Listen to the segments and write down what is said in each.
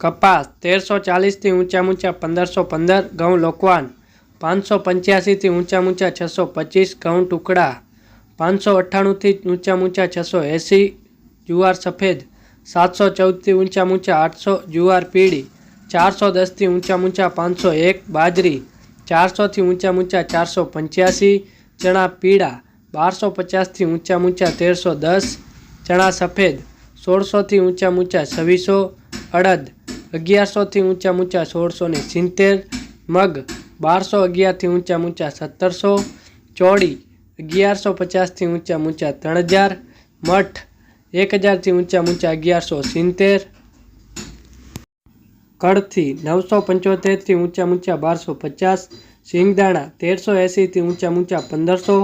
કપાસ તેરસો ચાલીસથી ઊંચા ઊંચા પંદરસો પંદર ઘઉં લોકવાન પાંચસો પંચ્યાસીથી ઊંચા ઊંચા છસો પચીસ ઘઉં ટુકડા પાંચસો અઠ્ઠાણુંથી ઊંચા ઊંચા છસો એંસી જુવાર સફેદ સાતસો ચૌદથી ઊંચા ઊંચા આઠસો જુવાર પીળી ચારસો દસથી ઊંચા ઊંચા પાંચસો એક બાજરી ચારસોથી ઊંચા ઊંચા ચારસો પંચ્યાસી ચણા પીળા બારસો પચાસથી ઊંચા ઊંચા તેરસો દસ ચણા સફેદ સોળસોથી ઊંચા ઊંચા છવ્વીસો અડદ અગિયારસોથી ઊંચા ઊંચા સોળસો ને સિત્તેર મગ બારસો અગિયારથી ઊંચા ઊંચા સત્તરસો ચોળી અગિયારસો પચાસથી ઊંચા ઊંચા ત્રણ હજાર મઠ એક હજારથી ઊંચા ઊંચા અગિયારસો સિત્તેર કળથી નવસો પંચોતેરથી ઊંચા ઊંચા બારસો પચાસ સિંગદાણા તેરસો એંસીથી ઊંચા ઊંચા પંદરસો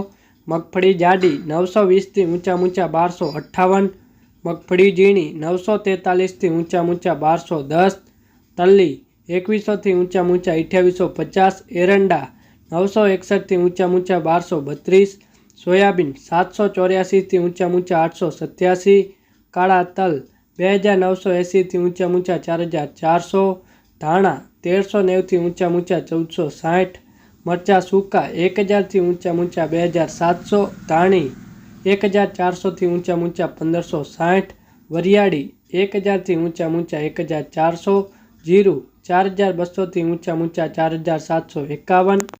મગફળી જાડી નવસો વીસથી ઊંચા ઊંચા બારસો અઠ્ઠાવન મગફળી ઝીણી નવસો તેતાલીસથી ઊંચા ઊંચા બારસો દસ તલ્લી એકવીસોથી ઊંચા ઊંચા અઠ્યાવીસો પચાસ, એરંડા નવસો એકસઠથી ઊંચા ઊંચા બારસો બત્રીસ, સોયાબીન સાતસો ચોર્યાસીથી ઊંચા ઊંચા આઠસો સત્યાસી, કાળા તલ બે હજાર નવસો એંસીથી ઊંચા ઊંચા ચાર હજાર ચારસો, ધાણા તેરસો નેવથી ઊંચા ઊંચા ચૌદસો સાઠ, મરચાં સૂકા એક હજારથી ઊંચા ઊંચા બે હજાર સાતસો, ધાણી એક હજાર ચારસોથી ઊંચા ઊંચા પંદરસો સાઠ, વરિયાળી એક હજારથી ઊંચા ઊંચા એક હજાર ચારસો, જીરું ચાર હજાર બસોથી ઊંચા ઊંચા ચાર હજાર સાતસો એકાવન